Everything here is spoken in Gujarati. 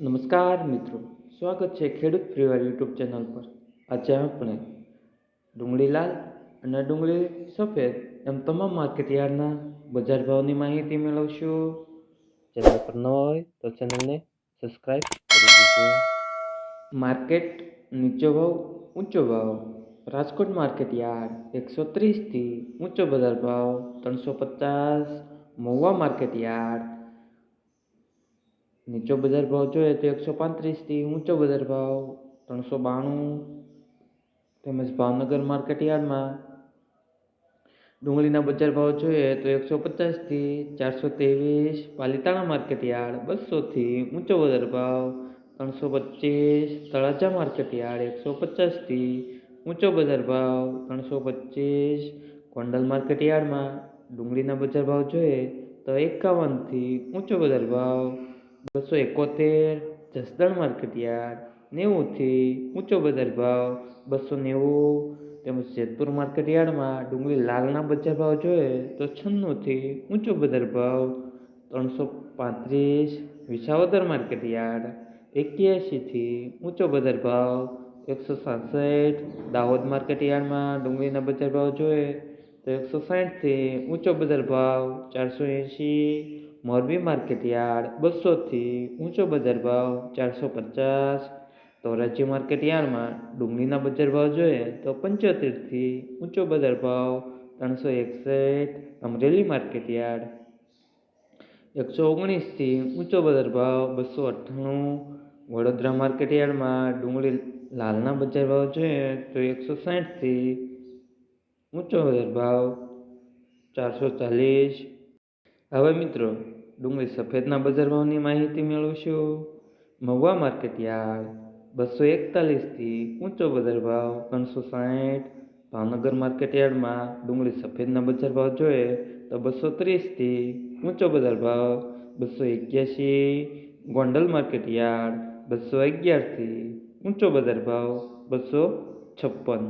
નમસ્કાર મિત્રો. સ્વાગત છે ખેડૂત પરિવાર યુટ્યુબ ચેનલ પર. આજે આપણે ડુંગળી લાલ અને ડુંગળી સફેદ એમ તમામ માર્કેટ યાર્ડના બજાર ભાવની માહિતી મેળવશું. ચેનલ પર ન હોય તો ચેનલને સબસ્ક્રાઈબ કરી દીજો. માર્કેટ નીચો ભાવ, ઊંચો ભાવ. રાજકોટ માર્કેટ યાર્ડ એકસો ત્રીસથી ઊંચો બજાર ભાવ, ત્રણસો પચાસ. મહુવા માર્કેટ યાર્ડ નીચો બજાર ભાવ જોઈએ તો એકસો પાંત્રીસથી ઊંચો બજાર ભાવ ત્રણસો બાણું. તેમજ ભાવનગર માર્કેટ યાર્ડમાં ડુંગળીના બજાર ભાવ જોઈએ તો એકસો પચાસથી ચારસો ત્રેવીસ. પાલીતાણા માર્કેટ યાર્ડ બસોથી ઊંચો બજાર ભાવ ત્રણસો પચીસ. તળાજા માર્કેટ યાર્ડ એકસો પચાસથી ઊંચો બજાર ભાવ ત્રણસો પચીસ. ગોંડલ માર્કેટ યાર્ડમાં ડુંગળીના બજાર ભાવ જોઈએ તો એકાવનથી ઊંચો બજાર ભાવ બસો એકોતેર, જસદણ માર્કેટ યાર્ડ, નેવુંથી ઊંચો બજાર ભાવ બસો નેવું. તેમજ જેતપુર માર્કેટ યાર્ડમાં ડુંગળી લાલના બજાર ભાવ જોઈએ તો છન્નુંથી ઊંચો બજાર ભાવ ત્રણસો પાંત્રીસ. વિસાવદર માર્કેટ યાર્ડ, એક્યાસીથી ઊંચો બજાર ભાવ એકસો સાસઠ. દાહોદ માર્કેટ યાર્ડમાં ડુંગળીના બજાર ભાવ જોઈએ તો એકસો સાઠથી ઊંચો બજાર ભાવ ચારસો એંશી. મોરબી માર્કેટ યાર્ડ, બસોથી ઊંચો બજાર ભાવ ચારસો પચાસ. ધોરાજી માર્કેટ યાર્ડમાં ડુંગળીના બજાર ભાવ જોઈએ તો પંચોતેરથી ઊંચો બજાર ભાવ ત્રણસો એકસઠ. અમરેલી માર્કેટ યાર્ડ, એકસો ઓગણીસથી ઊંચો બજાર ભાવ બસો અઠ્ઠાણું. વડોદરા માર્કેટ યાર્ડમાં ડુંગળી લાલના બજાર ભાવ જોઈએ તો એકસો સાઠથી ઊંચો બજાર ભાવ ચારસો ચાલીસ. હવે મિત્રો, ડુંગળી સફેદના બજાર ભાવની માહિતી મેળવશું. મહુવા માર્કેટ યાર્ડ, બસો એકતાલીસથી ઊંચો બજાર ભાવ, ત્રણસો સાઠ ભાવનગર માર્કેટ યાર્ડમાં ડુંગળી સફેદના બજાર ભાવ જોઈએ તો બસો ત્રીસથી ઊંચો બજાર ભાવ, બસો એક્યાસી. ગોંડલ માર્કેટ યાર્ડ, બસો અગિયારથી ઊંચો બજાર ભાવ, બસો છપ્પન.